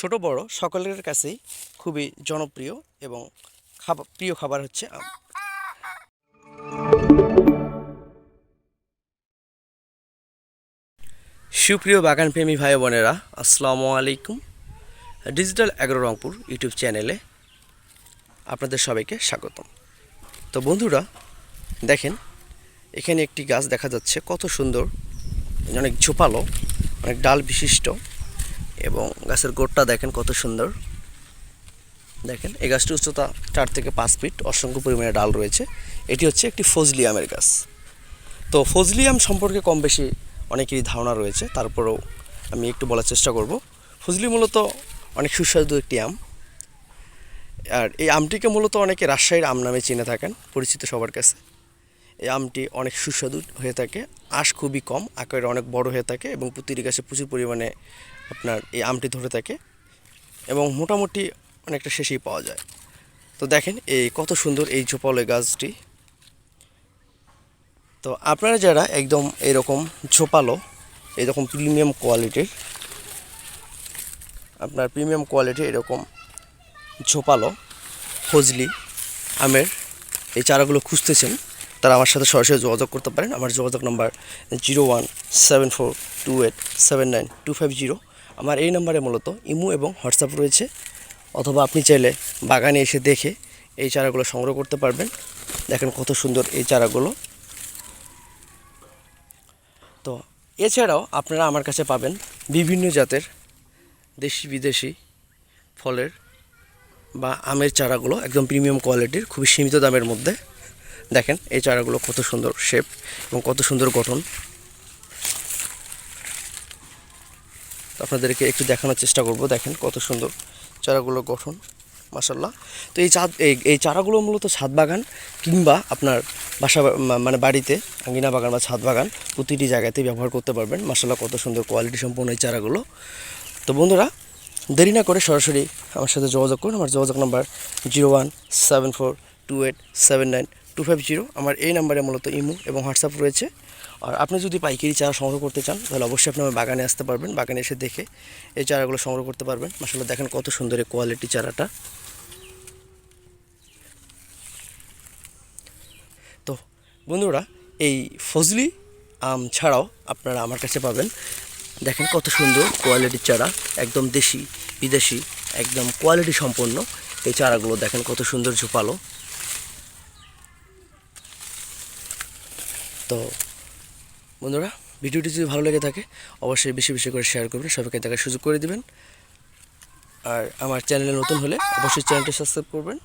ছোট, বড় সকলের কাছেই খুবই জনপ্রিয় এবং খাবার প্রিয় খাবার হচ্ছে আম। সুপ্রিয় বাগানপ্রেমী ভাই বোনেরা, আসসালামু আলাইকুম। ডিজিটাল অ্যাগ্রো রংপুর ইউটিউব চ্যানেলে আপনাদের সবাইকে স্বাগতম। তো বন্ধুরা, দেখেন, এখানে একটি গাছ দেখা যাচ্ছে, কত সুন্দর, অনেক ঝোপালো, অনেক ডাল বিশিষ্ট। এবং গাছের গোড়টা দেখেন কত সুন্দর। দেখেন, এই গাছটির উচ্চতা চার থেকে পাঁচ ফিট, অসংখ্য পরিমাণে ডাল রয়েছে। এটি হচ্ছে একটি ফজলি আমের গাছ। তো ফজলি আম সম্পর্কে কম বেশি অনেকেরই ধারণা রয়েছে তারপরেও আমি একটু বলার চেষ্টা করব। ফজলি মূলত অনেক সুস্বাদু একটি আম। আর এই আমটিকে মূলত অনেকে রাজশাহীর আম নামে চিনে থাকেন, পরিচিত সবার কাছে। এই আমটি অনেক সুস্বাদু হয়ে থাকে, আঁশ খুবই কম, আকারে অনেক বড় হয়ে থাকে এবং প্রতিটি গাছে প্রচুর পরিমাণে আপনার এই আমটি ধরে থাকে এবং মোটামুটি অনেকটা শেষেই পাওয়া যায়। তো দেখেন এই কত সুন্দর এই ঝোপালো গাছটি। তো আপনারা যারা একদম এরকম ঝোপালো, এরকম প্রিমিয়াম কোয়ালিটির, আপনার প্রিমিয়াম কোয়ালিটির এরকম ঝোপালো ফজলি আমের এই চারাগুলো খুঁজতেছেন, তারা আমার সাথে সরাসরি যোগাযোগ করতে পারেন। আমার যোগাযোগ number zero one seven four two eight seven nine two five zero. আমার এই নাম্বারে মূলত ইমো এবং হোয়াটসঅ্যাপ রয়েছে। অথবা আপনি চাইলে বাগানে এসে দেখে এই চারাগুলো সংগ্রহ করতে পারবেন। দেখেন কত সুন্দর এই চারাগুলো। তো এছাড়াও আপনারা আমার কাছে পাবেন বিভিন্ন জাতের দেশি বিদেশি ফলের বা আমের চারাগুলো একদম প্রিমিয়াম কোয়ালিটির, খুবই সীমিত দামের মধ্যে। দেখেন এই চারাগুলো কত সুন্দর শেপ এবং কত সুন্দর গঠন। তো আপনাদেরকে একটু দেখানোর চেষ্টা করব, দেখেন কত সুন্দর চারাগুলো গঠন মাসাল্লাহ তো এই চা এই এই চারাগুলো মূলত ছাদ বাগান কিংবা আপনার বাসা মানে বাড়িতে, আঙ্গিনা বাগান বা ছাদ বাগান প্রতিটি জায়গাতেই ব্যবহার করতে পারবেন। মাসাল্লাহ কত সুন্দর কোয়ালিটি সম্পন্ন এই চারাগুলো। তো বন্ধুরা, দেরি না করে সরাসরি আমার সাথে যোগাযোগ করুন। আমার যোগাযোগ number zero one seven four two eight seven nine two five zero, আমার এই নাম্বারে মূলত ইমো এবং হোয়াটসঅ্যাপ রয়েছে। আর আপনি যদি পাইকারি চারা সংগ্রহ করতে চান, তাহলে অবশ্যই আপনি আমার বাগানে আসতে পারবেন। বাগানে এসে দেখে এই চারাগুলো সংগ্রহ করতে পারবেন। মাসাল্লাহ দেখেন কত সুন্দর এই কোয়ালিটি চারাটা। তো বন্ধুরা, এই ফজলি আম ছাড়াও আপনারা আমার কাছে পাবেন। দেখেন কত সুন্দর কোয়ালিটির চারা, একদম দেশি, বিদেশি, একদম কোয়ালিটি সম্পন্ন এই চারাগুলো। দেখেন কত সুন্দর ঝোপালো। তো বন্ধুরা, ভিডিওটি যদি ভালো লেগে থাকে, অবশ্যই বেশি বেশি করে শেয়ার করবেন, সবাইকে দেখার সুযোগ করে দিবেন। আর আমার চ্যানেলে নতুন হলে অবশ্যই চ্যানেলটি সাবস্ক্রাইব করবেন।